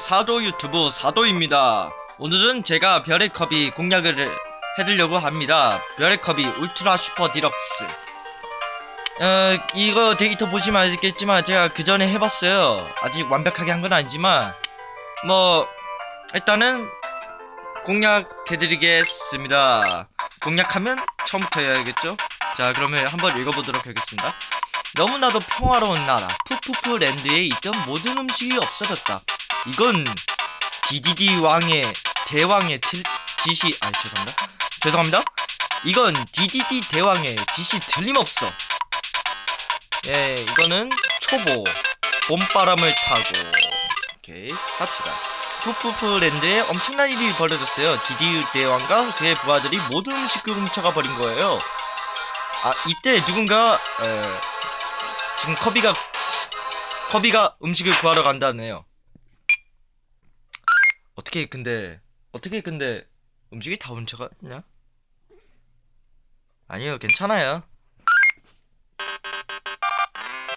사도 유튜브 사도입니다. 오늘은 제가 별의 컵이 공략을 해드리려고 합니다. 별의 컵이 울트라 슈퍼 디럭스. 어, 이거 데이터 보시면 알겠지만 제가 그 전에 해봤어요. 아직 완벽하게 한 건 아니지만 뭐 일단은 공략해드리겠습니다. 공략하면 처음부터 해야겠죠? 자 그러면 한번 읽어보도록 하겠습니다. 너무나도 평화로운 나라 푸푸푸 랜드에 있던 모든 음식이 없어졌다. 이건 DDD 왕의 대왕의 til, 지시 아 죄송합니다. 죄송합니다. 이건 DDD 대왕의 지시 틀림없어. 예 이거는 초보 봄바람을 타고 오케이 합시다. 푸푸푸 랜드에 엄청난 일이 벌어졌어요. DDD 대왕과 그의 부하들이 모든 음식을 훔쳐가 버린 거예요. 아 이때 누군가 에, 지금 커비가 커비가 음식을 구하러 간다네요 어떻게 근데 어떻게 근데 음식이 다 훔쳐갔냐? 아니요 괜찮아요.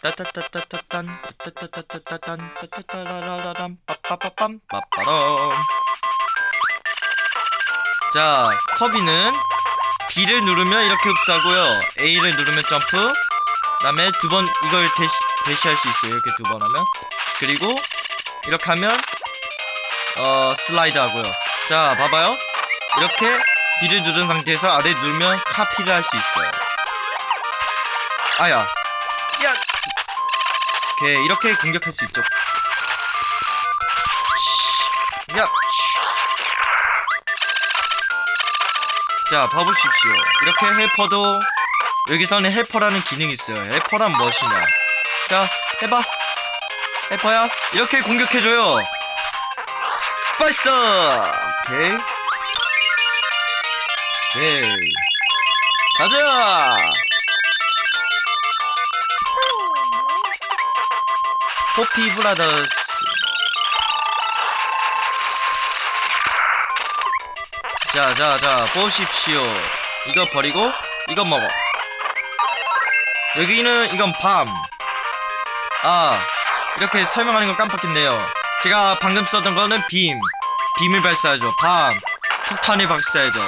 따따따따따딴 따따따따따딴 따따따라라람 빠빠빠빰 빠빠럼 자 커비는 B를 누르면 이렇게 흡수하고요. A를 누르면 점프. 그 다음에 두 번 이걸 대시, 대시할 수 있어요. 이렇게 두 번 하면. 그리고 이렇게 하면 어 슬라이드 하고요 자 봐봐요 이렇게 B를 누른 상태에서 아래 누르면 카피를 할 수 있어요 아야 야 오케이 이렇게 공격할 수 있죠 야 자, 봐보십시오. 이렇게 헬퍼도, 여기서는 헬퍼라는 기능이 있어요. 헬퍼란 무엇이냐. 자, 해봐. 헬퍼야. 이렇게 공격해줘요. 발사! 오케이. 오케이. 가자! 코피 브라더스. 자, 자, 자, 보십시오. 이거 버리고, 이거 먹어. 여기는, 이건 밤. 아, 이렇게 설명하는 건 깜빡했네요. 제가 방금 써던 거는 빔. 빔을 발사하죠. 밤. 폭탄을 발사하죠.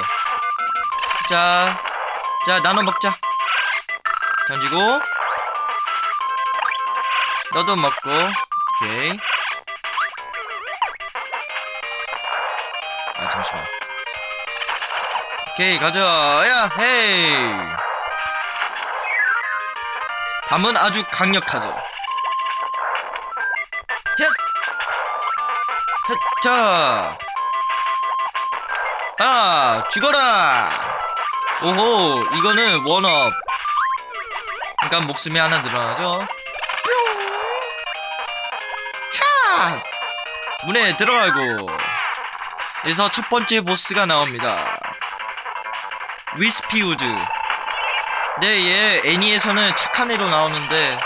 자, 자, 나눠 먹자. 던지고. 너도 먹고. 오케이. 아, 잠시만. 오케이, 가자. 야, 헤이. 밤은 아주 강력하죠. 자. 아, 죽어라! 오호, 이거는 원업. 그러니까 목숨이 하나 늘어나죠. 야! 문에 들어가고. 여기서 첫 번째 보스가 나옵니다. 위스피우드. 네, 얘 애니에서는 착한 애로 나오는데.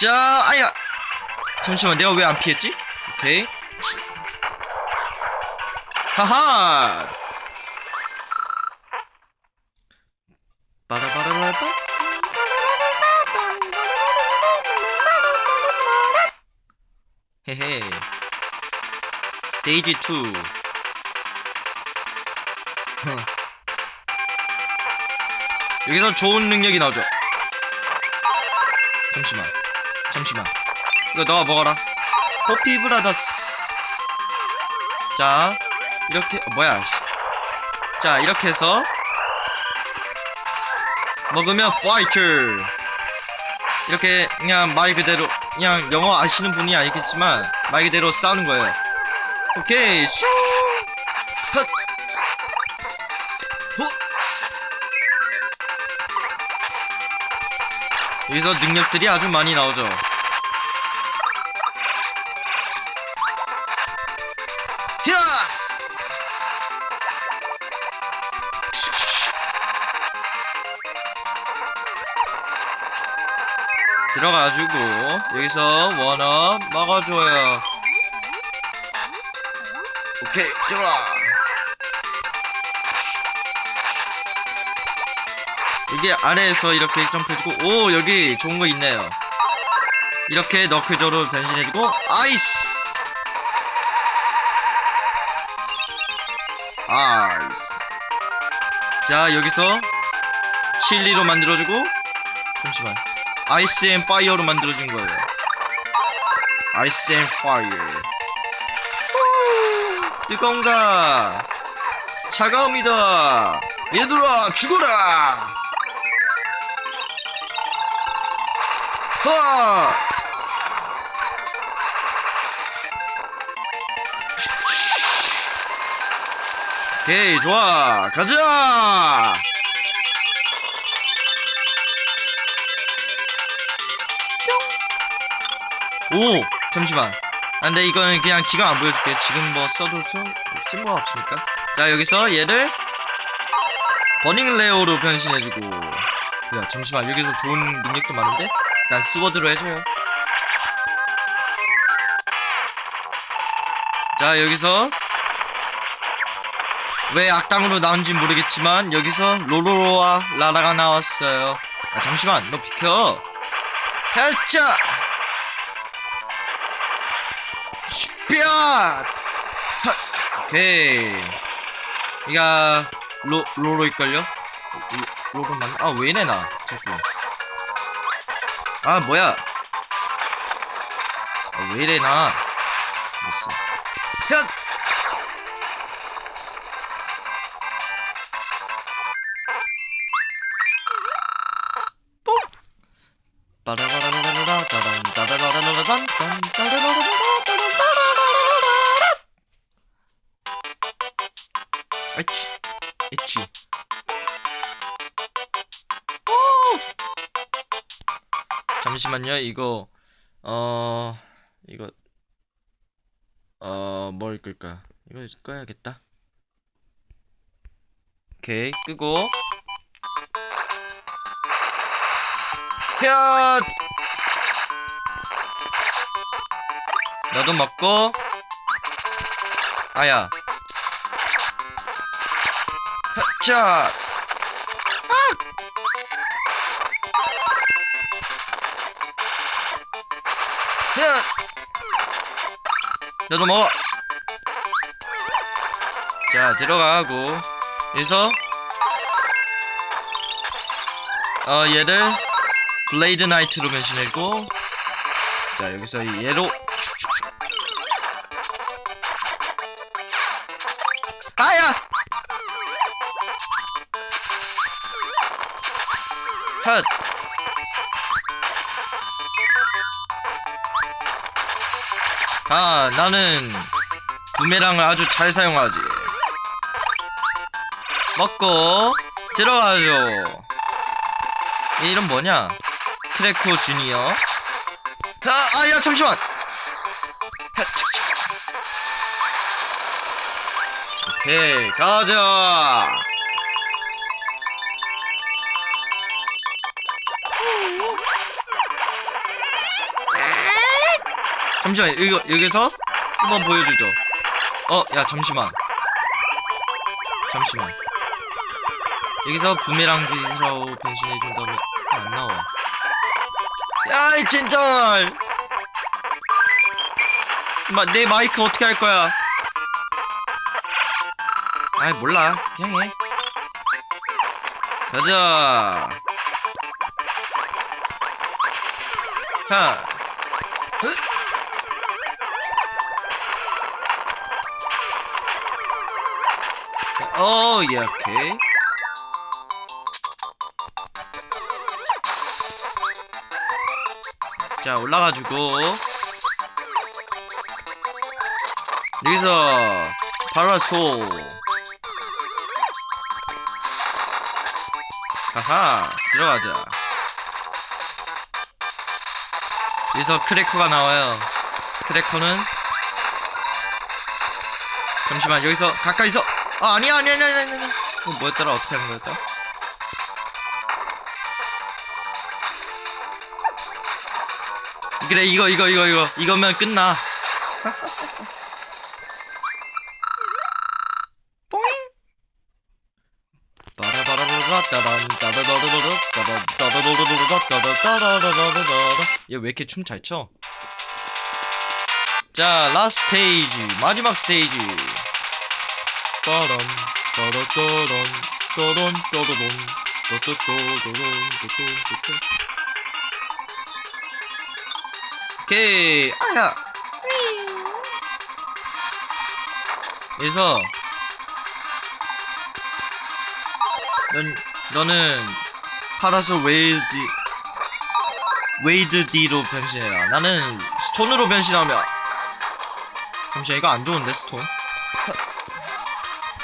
자, 아야! 잠시만, 내가 왜 안 피했지? 오케이. 하하! 빠라바라라바? 헤헤. 스테이지 2. 여기서 좋은 능력이 나오죠. 잠시만. 잠시만. 이거 너가 먹어라. 호피 브라더스. 자, 이렇게, 어, 뭐야. 씨. 자, 이렇게 해서. 먹으면 파이트. 이렇게, 그냥 말 그대로, 그냥 영어 아시는 분이 알겠지만, 말 그대로 싸우는 거예요. 오케이, 슈! 헛! 호! 여기서 능력들이 아주 많이 나오죠. 들어가지고 여기서 원업 먹어줘요. 오케이 들어와. 여기 아래에서 이렇게 점프해주고 오 여기 좋은 거 있네요 이렇게 너클저로 변신해주고 아이스 아이스 자 여기서 칠리로 만들어주고 잠시만 아이스 앤 파이어로 만들어준 거예요. 아이스 앤 파이어. 뜨거운가? 차가웁니다. 얘들아 죽어라! 하! 오케이 좋아. 가자 오 잠시만. 아, 근데 이거는 그냥 지금 안 보여줄게. 지금 뭐 써도 쓸모가 없으니까. 자 여기서 얘를 버닝 레오로 변신해주고. 야 잠시만. 여기서 좋은 능력도 많은데? 난 스워드로 해줘요. 자 여기서 왜 악당으로 나온지 모르겠지만 여기서 로로로와 라라가 나왔어요. 아 잠시만. 너 비켜. 헬자 뼈 오케이. 이가 로 로로일걸요? 로- 로로 맞나? 아 왜 이래 나? 자꾸 아 뭐야? 아, 왜 이래 나? 됐어. 현뽕 빠라바라라라라 따란 따라라라라란 딴 따라라라라 따란 따라라라라 잠시만요. 이거 어 이거 어뭘 끌까? 이거 꺼야겠다. 오케이 끄고. 현 너도 먹고. 아야. 자 현 너도 먹어. 자 들어가고. 여기서. 어 얘를 블레이드 나이트로 변신했고. 자 여기서 이 얘로. 아야! 헛 아, 나는 부메랑을 아주 잘 사용하지. 먹고 들어가죠. 얘 이름 뭐냐? 크래코 주니어. 아, 아, 야, 잠시만. 오케이, 가자. 잠시만, 이거 여기서 한번 보여주죠. 어, 야, 잠시만. 잠시만. 여기서 부메랑 기사로 변신해준 다음에 안 나와. 야, 이 진짜! 마, 내 마이크 어떻게 할 거야? 아이, 몰라. 그냥 해. 가자. 하. 흐. 어, 예, 오케이. 자, 올라가지고. 여기서, 파라솔. 하하, 들어가자. 여기서 크래커가 나와요. 크래커는 잠시만 여기서 가까이서 아 아니야 아니야 아니야 아니야 아니야 뭐였더라? 어떻게 하는 거였더라? 그래 이거 이거 이거 이거. 이거면 끝나. 뽀잉! 빠라바라바라 따단 따다다다다다 따단 따다다다다다 따다다다다다다 얘왜 이렇게 춤 잘 춰? 자 라스트 스테이지 마지막 스테이지 따단 따다따단 따단 따다돈 따따따다돈 따따따따 오케이 아야 그래서 넌 너는 파라솔 웨이드 웨이드 D로 변신해라. 나는 스톤으로 변신하면 잠시만 이거 안 좋은데 스톤.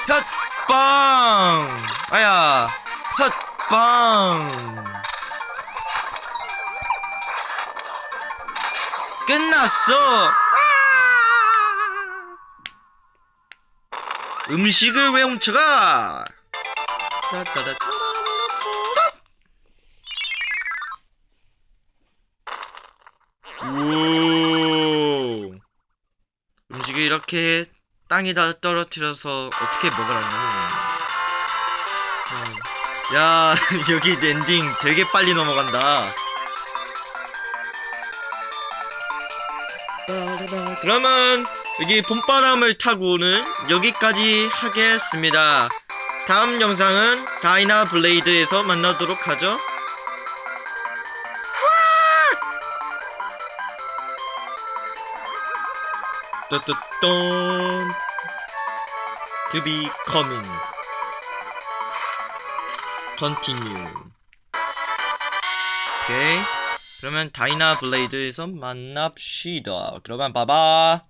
혓 빵. 아야 혓 빵. 끝났어. 음식을 왜 훔쳐가? 오. 음식을 이렇게 땅에다 떨어뜨려서 어떻게 먹으라니? 음. 야, 여기 엔딩 되게 빨리 넘어간다. 그러면 여기 봄바람을 타고는 여기까지 하겠습니다. 다음 영상은 다이나 블레이드에서 만나도록 하죠. 또또똥 To be coming. Continue. 오케이 그러면 다이나 블레이드에서 만납시다. 그러면 봐봐